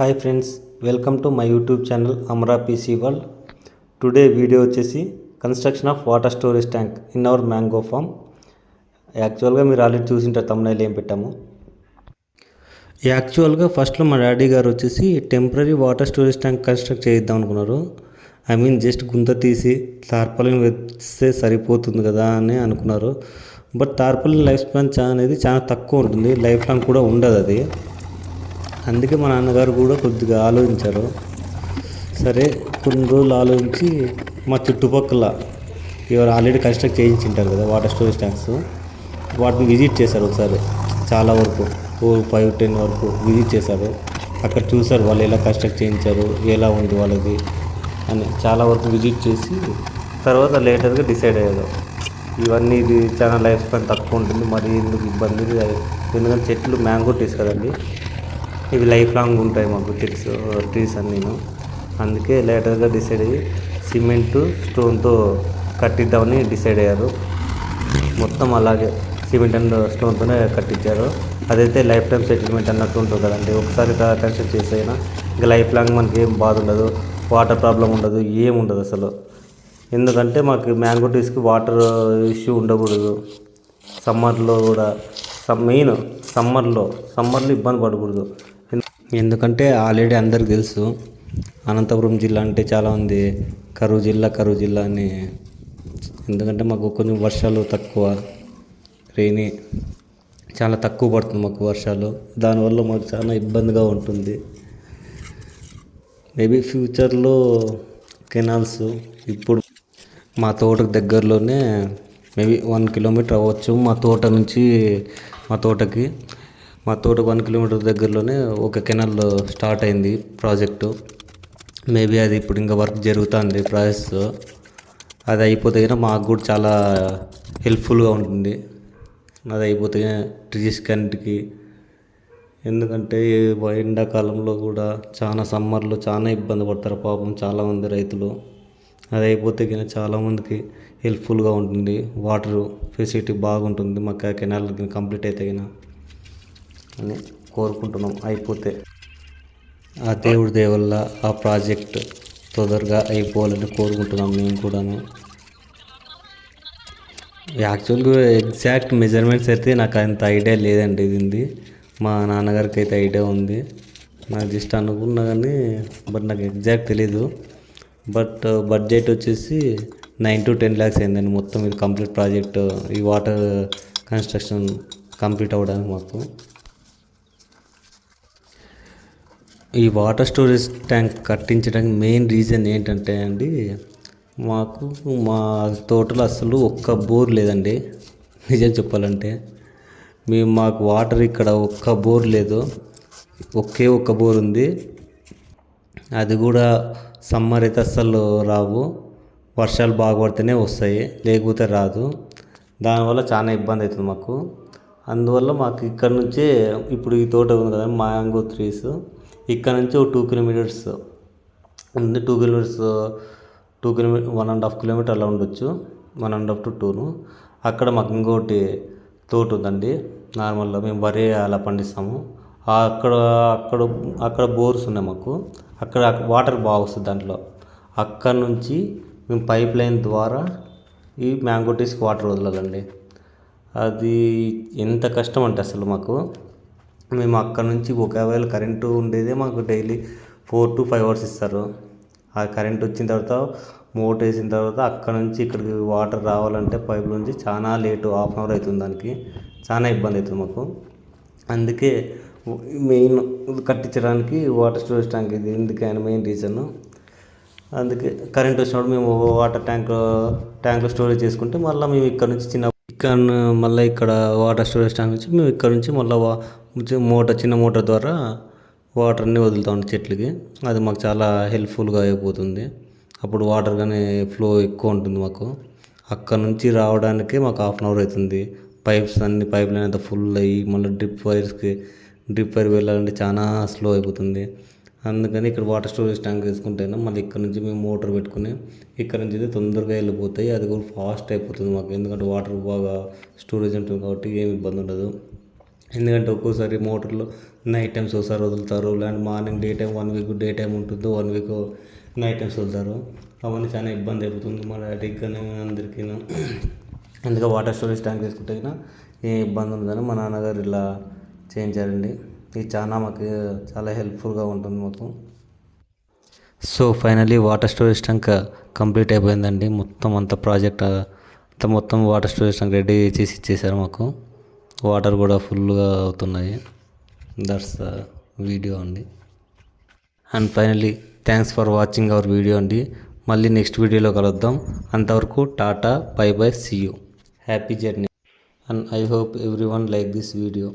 Hi friends welcome to my YouTube channel Amara PC world. Today video వచ్చేసి construction of water storage tank in our mango farm. యాక్చువల్గా మీరు already చూసింటారు తమ్ముళ్ళు ఏం పెట్టాము. యాక్చువల్గా ఫస్ట్లో మా డాడీ గారు వచ్చేసి temporary water storage tank construct చేద్దాం అనుకున్నారు. ఐ మీన్ జస్ట్ గుంత తీసి తార్పాలిన్ వేస్తే సరిపోతుంది కదా అని అనుకున్నారు. బట్ తార్పల్లి లైఫ్ స్పాన్ అనేది చాలా తక్కువ ఉంటుంది లైఫ్ లాంగ్ కూడా ఉండదు అది. అందుకే మా నాన్నగారు కూడా కొద్దిగా ఆలోచించారు. సరే కొన్ని రోజులు ఆలోచించి మా చుట్టుపక్కల ఎవరు ఆల్రెడీ కన్స్ట్రక్ట్ చేయించింటారు కదా వాటర్ స్టోరేజ్ ట్యాంక్స్ వాటిని విజిట్ చేశారు ఒకసారి. చాలా వరకు ఫోర్ ఫైవ్ టెన్ వరకు విజిట్ చేశారు. అక్కడ చూశారు వాళ్ళు ఎలా కన్స్ట్రక్ట్ చేయించారు ఎలా ఉంది వాళ్ళది అని చాలా వరకు విజిట్ చేసి తర్వాత లేటర్గా డిసైడ్ అయ్యారు. ఇవన్నీ ఇది చాలా లైఫ్ స్పాన్ తక్కువ ఉంటుంది మరి ఎందుకు ఇబ్బంది? ఎందుకంటే చెట్లు మ్యాంగో ట్రీస్ కదండి. ఇవి లైఫ్ లాంగ్ ఉంటాయి మాకు చెట్స్ ట్రీస్ అన్నీను. అందుకే లేటర్గా డిసైడ్ అయ్యి సిమెంట్ స్టోన్తో కట్టిద్దామని డిసైడ్ అయ్యారు. మొత్తం అలాగే సిమెంట్ అండ్ స్టోన్తోనే కట్టించారు అదైతే లైఫ్ టైం సెటిల్మెంట్ అన్నట్టు ఉంటుంది కదండి. ఒకసారి కన్స్ట్రక్ట్ చేసైనా ఇంకా లైఫ్ లాంగ్ మనకి ఏం బాధ ఉండదు వాటర్ ప్రాబ్లం ఉండదు ఏం ఉండదు అసలు. ఎందుకంటే మాకు మ్యాంగో ట్రీస్కి వాటర్ ఇష్యూ ఉండకూడదు. సమ్మర్లో కూడా సమ్ మెయిన్ సమ్మర్లో సమ్మర్లో ఇబ్బంది పడకూడదు. ఎందుకంటే ఆల్రెడీ అందరికి తెలుసు. అనంతపురం జిల్లా అంటే చాలామంది కరువు జిల్లా కరువు జిల్లా అని. ఎందుకంటే మాకు కొంచెం వర్షాలు తక్కువ రెయినీ చాలా తక్కువ పడుతుంది మాకు వర్షాలు. దానివల్ల మాకు చాలా ఇబ్బందిగా ఉంటుంది. మేబీ ఫ్యూచర్లో కెనాల్స్ ఇప్పుడు మా తోటకు దగ్గరలోనే మేబీ వన్ కిలోమీటర్ అవ్వచ్చు మా తోట నుంచి మా తోటకి. మా తోట వన్ కిలోమీటర్ దగ్గరలోనే ఒక కెనాల్ స్టార్ట్ అయింది ప్రాజెక్టు. మేబీ అది ఇప్పుడు ఇంకా వర్క్ జరుగుతుంది ప్రాసెస్ అది అయిపోతే కనుక మాకు కూడా చాలా హెల్ప్ఫుల్గా ఉంటుంది. అది అయిపోతే ట్రీస్ కంటికి. ఎందుకంటే ఎండాకాలంలో కూడా చాలా సమ్మర్లో చాలా ఇబ్బంది పడతారు పాపం చాలామంది రైతులు. అది అయిపోతే కానీ చాలామందికి హెల్ప్ఫుల్గా ఉంటుంది. వాటర్ ఫెసిలిటీ బాగుంటుంది. మాకు కెనాల్ కంప్లీట్ అయితే కానీ అని కోరుకుంటున్నాం. అయిపోతే ఆ దేవుడి దేవల్ల ఆ ప్రాజెక్ట్ తొందరగా అయిపోవాలని కోరుకుంటున్నాం మేము కూడాను. యాక్చువల్గా ఎగ్జాక్ట్ మెజర్మెంట్స్ అయితే నాకు అంత ఐడియా లేదండి ఇది మా నాన్నగారికి అయితే ఐడియా ఉంది. నాకు జస్ట్ అనుకున్నా కానీ బట్ నాకు ఎగ్జాక్ట్ తెలీదు. బట్ బడ్జెట్ వచ్చేసి నైన్ టు టెన్ ల్యాక్స్ అయిందండి మొత్తం ఇది కంప్లీట్ ప్రాజెక్ట్ ఈ వాటర్ కన్స్ట్రక్షన్ కంప్లీట్ అవ్వడానికి మాకు ఈ వాటర్ స్టోరేజ్ ట్యాంక్ కట్టించడానికి మెయిన్ రీజన్ ఏంటంటే అండి మాకు మా తోటలో అసలు ఒక్క బోర్ లేదండి. నిజం చెప్పాలంటే మేము మాకు వాటర్ ఇక్కడ ఒక్క బోర్ లేదు. ఒకే ఒక్క బోర్ ఉంది. అది కూడా సమ్మర్ అయితే అస్సలు రావు. వర్షాలు బాగా పడితేనే వస్తాయి లేకపోతే రాదు. దానివల్ల చాలా ఇబ్బంది అవుతుంది మాకు. అందువల్ల మాకు ఇక్కడ నుంచే ఇప్పుడు ఈ తోట ఉంది కదా మ్యాంగో ట్రీస్ ఇక్కడ నుంచి ఒక టూ కిలోమీటర్స్ ఉంది two kilometres two kilometre one and half kilometre అలా ఉండొచ్చు. వన్ అండ్ హాఫ్ టు టూను అక్కడ మాకు ఇంకోటి తోట ఉందండి. నార్మల్గా మేము వరి అలా పండిస్తాము. అక్కడ అక్కడ అక్కడ బోర్స్ ఉన్నాయి మాకు. అక్కడ వాటర్ బాగా వస్తుంది దాంట్లో. అక్కడ నుంచి మేము పైప్ లైన్ ద్వారా ఈ మ్యాంగోటీస్కి వాటర్ వదలాలండి. అది ఎంత కష్టం అంటే అసలు మాకు. మేము అక్కడ నుంచి ఒకవేళ కరెంటు ఉండేదే మాకు daily four to five hours ఇస్తారు. ఆ కరెంట్ వచ్చిన తర్వాత మోటర్ వేసిన తర్వాత అక్కడ నుంచి ఇక్కడికి వాటర్ రావాలంటే పైప్ నుంచి చాలా లేటు హాఫ్ అన్ అవర్ అవుతుంది దానికి. చాలా ఇబ్బంది అవుతుంది మాకు. అందుకే మెయిన్ కట్టించడానికి వాటర్ స్టోరేజ్ ట్యాంక్ ఇది. ఎందుకైనా మెయిన్ రీజన్. అందుకే కరెంట్ వచ్చినప్పుడు మేము వాటర్ ట్యాంక్ ట్యాంక్లో స్టోరేజ్ చేసుకుంటే మళ్ళీ మేము ఇక్కడ నుంచి చిన్న ఇక్కడ మళ్ళీ ఇక్కడ వాటర్ స్టోరేజ్ ట్యాంక్ నుంచి మేము ఇక్కడ నుంచి మళ్ళీ మోటార్ చిన్న మోటార్ ద్వారా వాటర్ని వదులుతాం చెట్లకి. అది మాకు చాలా హెల్ప్ఫుల్గా అయిపోతుంది. అప్పుడు వాటర్ కానీ ఫ్లో ఎక్కువ ఉంటుంది మాకు. అక్కడ నుంచి రావడానికి మాకు హాఫ్ అన్ అవర్ అవుతుంది. పైప్స్ అన్ని పైప్ లైన్ అంతా ఫుల్ అయ్యి మళ్ళీ డ్రిప్ వైర్స్కి డ్రిప్ వైర్ వెళ్ళాలంటే చాలా స్లో అయిపోతుంది. అందుకని ఇక్కడ వాటర్ స్టోరేజ్ ట్యాంక్ వేసుకుంటేనే మళ్ళీ ఇక్కడ నుంచి మేము మోటార్ పెట్టుకుని ఇక్కడ నుంచి అయితే తొందరగా వెళ్ళిపోతాయి. అది కూడా ఫాస్ట్ అయిపోతుంది మాకు. ఎందుకంటే వాటర్ బాగా స్టోరేజ్ ఉంటుంది కాబట్టి ఏమి ఇబ్బంది ఉండదు. ఎందుకంటే ఒక్కోసారి మోటార్లో నైట్ టైమ్స్ ఒకసారి వదులుతారు. లేదంటే morning day time one week day time ఉంటుంది వన్ వీక్ నైట్ టైమ్స్ వదులుతారు. అవన్నీ చాలా ఇబ్బంది అయిపోతుంది మా డాడీకి అందరికీ అందుకే వాటర్ స్టోరేజ్ ట్యాంక్ తీసుకుంటే ఏ ఇబ్బంది ఉండదని మా నాన్నగారు ఇలా చేయించారండి. ఇది చాలా మాకు చాలా హెల్ప్ఫుల్గా ఉంటుంది మాకు so finally water storage tank complete అయిపోయిందండి. మొత్తం అంత ప్రాజెక్ట్ అంతా మొత్తం వాటర్ స్టోరేజ్ ట్యాంక్ రెడీ చేసి ఇచ్చేసారు మాకు. వాటర్ కూడా ఫుల్గా అవుతున్నాయి. దట్స్ వీడియో అండి. And finally thanks for watching our video అండి. మళ్ళీ నెక్స్ట్ వీడియోలో కలుద్దాం. అంతవరకు tata bye bye see you happy journey and I hope everyone like this video